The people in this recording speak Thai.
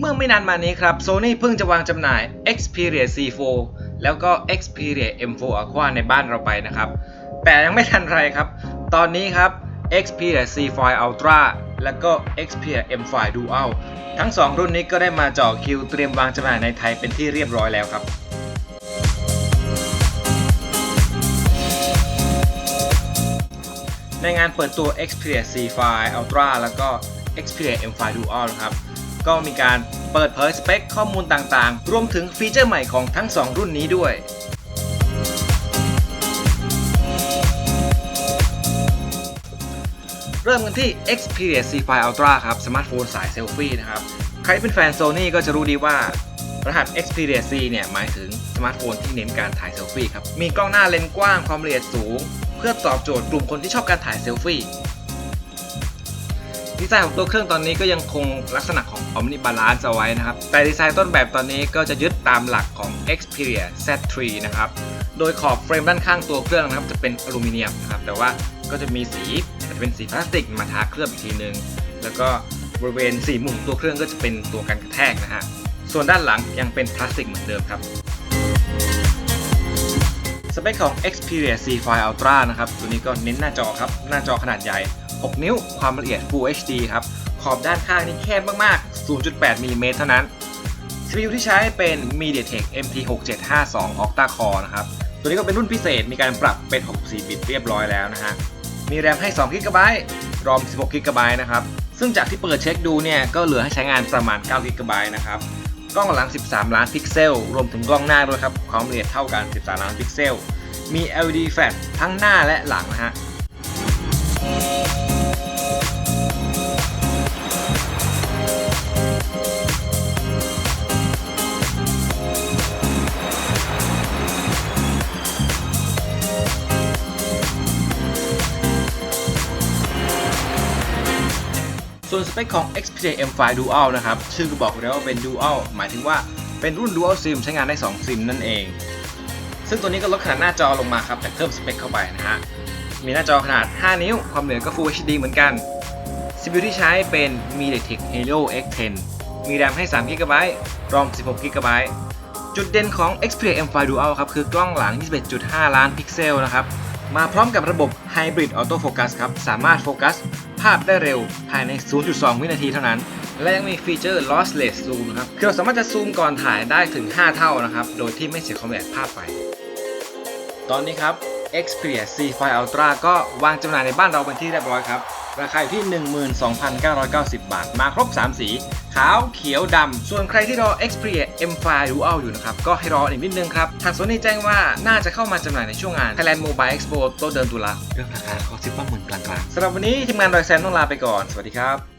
เมื่อไม่นานมานี้ครับ Sony เพิ่งจะวางจำหน่าย Xperia C4 แล้วก็ Xperia M4 Aqua ในบ้านเราไปนะครับ แต่ยังไม่ทันไรครับ ตอนนี้ครับ Xperia C5 Ultra แล้วก็ Xperia M5 Dual ทั้ง 2 รุ่นนี้ก็ได้มาจ่อคิวเตรียมวางจำหน่ายในไทยเป็นที่เรียบร้อยแล้วครับในงานเปิดตัว Xperia C5 Ultra แล้วก็ Xperia M5 Dual นะครับ ก็มีการเปิดเผยสเปคข้อมูลต่างๆ รวมถึงฟีเจอร์ใหม่ของทั้ง 2 รุ่นนี้ด้วยเริ่มกันที่ Xperia C5 Ultra ครับ สมาร์ทโฟนสายเซลฟี่นะครับ ใครเป็นแฟน Sony ก็จะรู้ดีว่ารหัส Xperia C เนี่ย หมายถึงสมาร์ทโฟนที่เน้นการถ่ายเซลฟี่ครับ มีกล้องหน้าเลนส์กว้างความละเอียดสูง เพื่อตอบโจทย์กลุ่มคนที่ชอบการถ่ายเซลฟี่ ดีไซน์ของตัวเครื่องตอนนี้ก็ยังคงลักษณะของ Omni Balance เอาไว้นะครับ แต่ดีไซน์ต้นแบบตอนนี้ก็จะยึดตามหลักของ Xperia Z3 นะครับ โดยขอบเฟรมด้านข้างตัวเครื่องนะครับจะเป็นอลูมิเนียมนะครับ แต่ว่าก็จะมีสีอาจจะเป็นสีพลาสติกมาทาเคลือบอีกทีนึง แล้วก็บริเวณสี่มุมตัวเครื่องก็จะเป็นตัวกันกระแทกนะฮะ ส่วนด้านหลังยังเป็นพลาสติกเหมือนเดิมครับ สเปคของ Xperia C5 Ultra นะครับ ตัวนี้ก็เน้นหน้าจอครับ หน้าจอขนาดใหญ่ 6 นิ้ว ความละเอียด Full HD ครับ ขอบด้านข้างนี่แคบมากๆ 0.8มิลลิเมตรเท่านั้น CPU ที่ใช้เป็น MediaTek MT6752 Octa Core นะครับ ตัวนี้ก็เป็นรุ่นพิเศษ มีการปรับเป็น 64 บิตเรียบร้อยแล้วนะฮะ มีแรมให้2 GB ROM 16 GB นะครับ ซึ่งจากที่เปิดเช็คดูเนี่ย ก็เหลือให้ใช้งานประมาณ 9 GB นะครับ กล้องหลัง 13 ล้านพิกเซล รวมถึงกล้องหน้าด้วยครับ ความละเอียดเท่ากัน 13 ล้านพิกเซล มี LED flash ทั้งหน้าและหลังนะฮะ ส่วนสเปคของ Xperia M5 Dual นะครับ ชื่อก็บอกแล้วว่าเป็น Dual หมายถึงว่าเป็นรุ่น Dual SIM ใช้งานได้ 2 ซิมนั่นเอง ซึ่งตัวนี้ก็ลดขนาดหน้าจอลงมาครับแต่เพิ่มสเปคเข้าไปนะฮะ มีหน้าจอขนาด 5 นิ้ว ความเหนือก็ Full HD เหมือนกัน CPU ที่ใช้เป็น MediaTek Helio X10 มีแรมให้3 GB ROM 16 GB จุดเด่นของ Xperia M5 Dual ครับคือกล้องหลัง 21.5 ล้านพิกเซลนะครับ มาพร้อมกับระบบ Hybrid Auto Focus ครับ สามารถโฟกัส ภาพได้เร็วภายใน 0.2 วินาทีเท่านั้น และยังมีฟีเจอร์ Lossless Zoom นะครับ คือเราสามารถจะซูมก่อนถ่ายได้ถึง 5 เท่านะครับ โดยที่ไม่เสียความละเอียดภาพไป ตอนนี้ครับ Xperia C5 Ultra ก็วางจำหน่ายในบ้านเราเป็นที่เรียบร้อยครับ ราคาอยู่ที่ 12,990 บาท มาครบ 3 สี ขาวเขียวดำ ส่วนใครที่รอ Xperia M5 Dual อยู่นะครับ ก็ให้รออีกนิดนึงครับ ทาง Sony แจ้งว่าน่าจะเข้ามาจำหน่ายในช่วงงาน Thailand Mobile Expo ต้นเดือนตุลาเรื่องราคาเขาคิดว่าเหมือนกลางๆสำหรับวันนี้ทีมงานรอยแซมต้องลาไปก่อน สวัสดีครับ